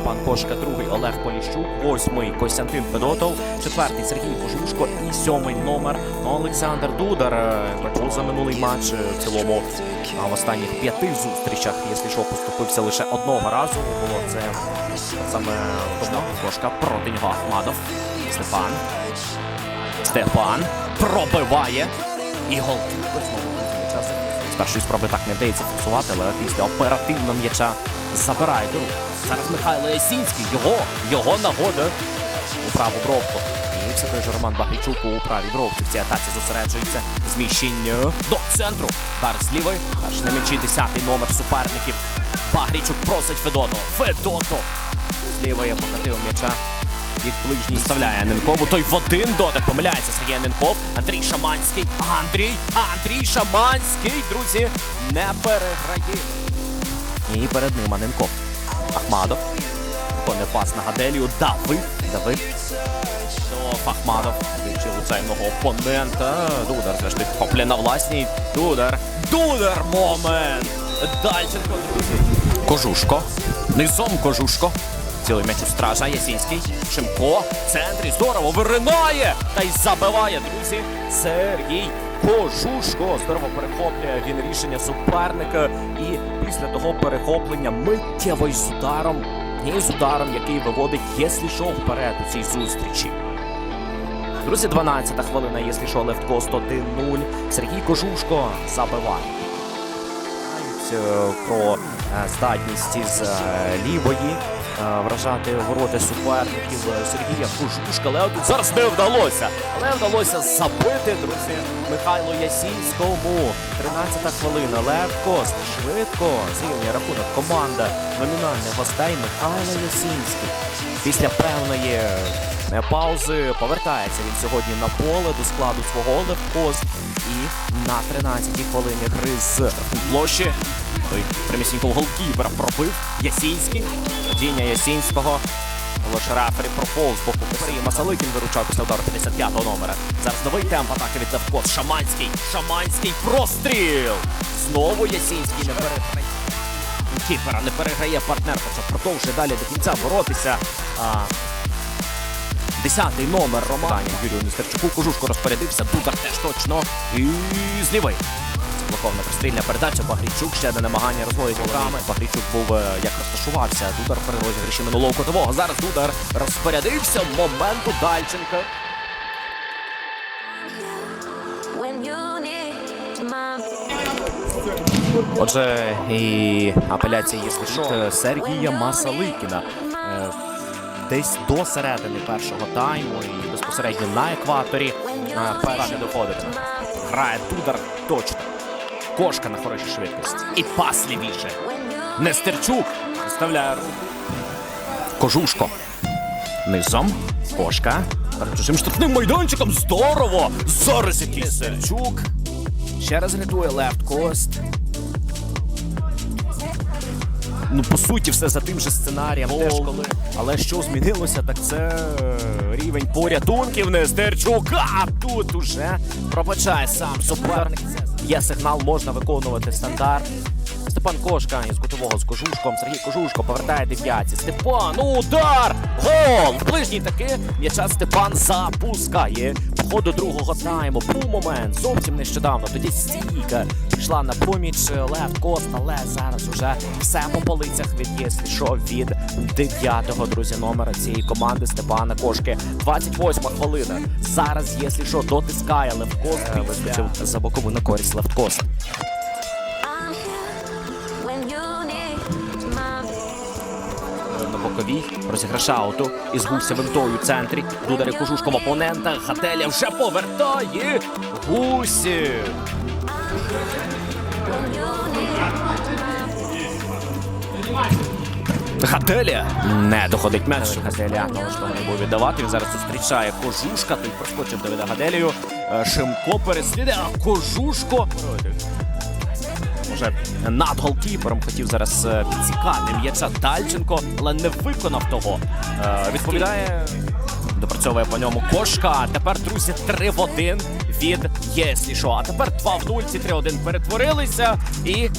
Степан Кошка, другий Олег Поліщук, восьмий Костянтин Федотов, четвертий Сергій Кожушко і сьомий номер Олександр Дудар. Е, Бачу за минулий матч е, в цілому в останніх п'яти зустрічах, якщо що, поступився лише одного разу. Було це саме Степан Кошка проти нього Ахмадов. Степан. Степан пробиває. І гол. З першої спроби так не вдається фіксувати, але після оперативного м'яча забирає до рук. Зараз Михайло Ясінський. Його, його нагода у праву бровку. І все той же Роман Багрійчук у правій бровці. В цій атаці зосереджується зміщення до центру. Удар з лівої. Аж на м'ячі 10-й номер суперників. Багрійчук просить Федоту. Федоту. З лівої покатив м'яча. Від ближній вставляє Ненкову. Той в один дотик помиляється Сергій Ненков. Андрій Шаманський. Андрій, Андрій Шаманський, друзі, не переграє. І перед ним Аненков. Ахмадов. Виконує пас на Гаделію. Давид. Давид. Що Ахмадов у цейного опонента. Дудар зрештою хоплє на власній. Дудар. Дудар момент. Дальченко. Кожушко. Низом Кожушко. Цілий м'яч у стража. Ясінський. Шимко. В центрі. Здорово. Виринає. Та й забиває, друзі. Сергій Кожушко. Здорово перехоплює він рішення суперника. І після того перехоплення миттєво з ударом. І з ударом, який виводить Єслішов вперед у цій зустрічі. Друзі, 12-та хвилина, Єслішо Левткост 1-0. Сергій Кожушко забиває. Е, Про е, здатність із е, лівої вражати ворота суперників е, Сергія Кожушка. Але тут зараз не вдалося. Але вдалося забити, друзі, Михайлу Ясінському. 13-та хвилина. Лев Кост швидко зрівнює рахунок. Команда номінальних гостей Михайло Ясінський. Після певної е, паузи повертається він сьогодні на поле до складу свого Левкост. І на 13-й хвилині гри з площі той примісненького голкіпера пробив Ясінський. Падіння Ясінського. Лише рефері з боку Сергій Масаликін виручав після удару 55-го номера. Зараз новий темп атаки від Левкос. Шаманський. Шаманський простріл. Знову Ясінський не переграє. Кіпера не переграє партнер, хоча продовжує далі до кінця боротися. Десятий номер Романа Юрію Ністерчуку. Кожушко розпорядився. Дудар теж точно. І з лівої. Заблокована пристрільна передача. Багрійчук ще одне намагання розводити руками. Багрійчук був е, як розташувався. Дудар при розіграші минулого котового. Зараз Дудар розпорядився. Моменту Дальченка. Отже, і апеляція є від е, Сергія Масаликіна. Е, Десь до середини першого тайму і безпосередньо на екваторі перший доходити. Грає Дудар точно. Кошка на хорошій швидкості. І пас лівіше. Нестерчук вставляє руку. Кожушко. Низом. Кошка. Перед чужим штрафним майданчиком. Здорово! Зараз який Нестерчук. Ще раз рятує лефт кост. Ну, по суті, все за тим же сценарієм. Теж коли. Але що змінилося, так це е, рівень порятунків Нестерчука. Тут уже пробачає сам суперник. Є сигнал, можна виконувати стандарт. Степан Кошка із кутового з кожушком. Сергій Кожушко повертає дев'ятці. Степан, удар! Гол! В ближній таки м'яча Степан запускає. По до другого тайму. Був момент зовсім нещодавно. Тоді стійка пішла на поміч Лев Кост, але зараз уже все по полицях від що від дев'ятого друзі номера цієї команди Степана Кошки. 28 хвилина. Зараз, якщо що, дотискає Левкост. Вискочив за бокову на користь Левкост. Боковій, розіграш ауту із гусєвим тою у центрі. Дударі кожушком опонента. Гателя вже повертає. Гусів. Гателя не доходить м'яч. Гателя налаштований був віддавати. Він зараз зустрічає кожушка. Той проскочив Давида Гаделію. Е, Шимко переслідує, а кожушко. Може, над голкіпером хотів зараз е, підсікати м'яча Дальченко, але не виконав того. Е, Відповідає, допрацьовує по ньому кошка. Тепер, друзі, 3 в 1 від Єслішо. А тепер 2 в 0, ці 3 1 перетворилися і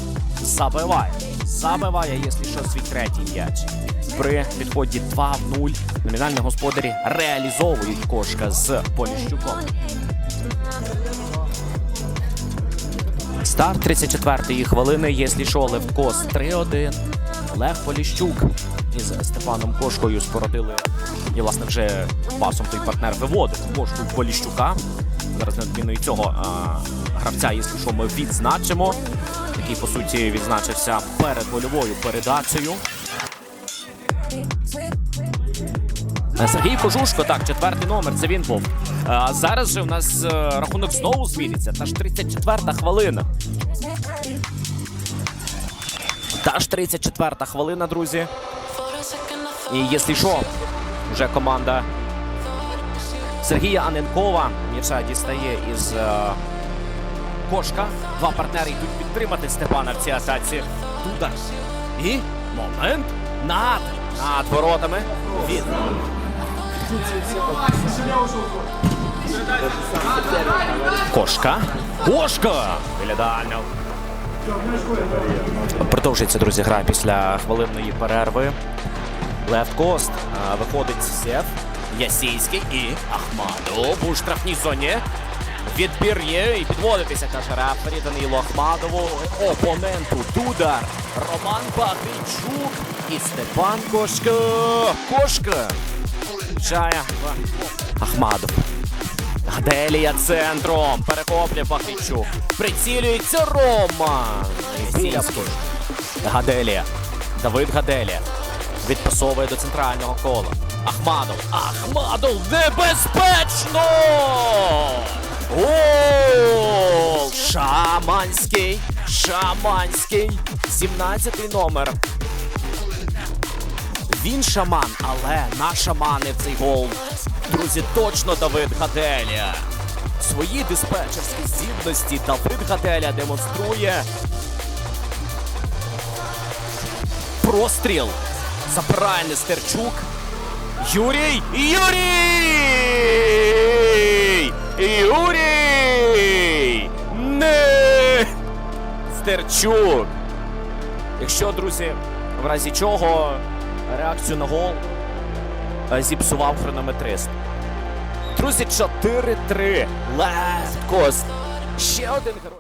забиває. забиває, що, свій третій м'яч. При підході 2 в 0 номінальні господарі реалізовують кошка з Поліщуком. Старт 34-ї хвилини. Єслі що, Левкос 3-1. Олег Поліщук із Степаном Кошкою спородили. І, власне, вже пасом той партнер виводить кошку Поліщука. Зараз неодмінно і цього а, гравця, якщо що, ми відзначимо. Який, по суті, відзначився перед гольовою передачею. Сергій Кожушко, так, четвертий номер, це він був. А зараз же у нас е, рахунок знову зміниться. Та ж 34-та хвилина. Та ж 34-та хвилина, друзі. І якщо що, вже команда Сергія Аненкова м'яча дістає із е, кошка. Два партнери йдуть підтримати Степана в цій атаці. Дудар. І момент над над воротами. Від Кошка. Кошка! Біля дальнього. Продовжується, друзі, гра після хвилинної перерви. Лефт Кост. Виходить Сєв. Ясійський і Ахмадов у штрафній зоні. Відбір є і підводитися, каже рефері Данилу Ахмадову. Опоненту Дудар. Роман Багрійчук і Степан Кошка. Кошка. Чая. Ахмадов. Гаделія центром. Перехоплює Бахрійчук. Прицілюється Роман. Гаделія. Давид Гаделія. Відпасовує до центрального кола. Ахмадов. Ахмадов небезпечно! Гол! Шаманський. Шаманський. 17-й номер. Він шаман, але нашаманив цей гол. Друзі, точно Давид Гаделія. Свої диспетчерські здібності Давид Гаделя демонструє. Простріл. Забирає Нестерчук. Юрій! Юрій! Юрій! Не! Стерчук! Якщо, друзі, в разі чого реакцію на гол е, зіпсував хронометрист. Друзі, 4-3. Левкос. Ще один герой.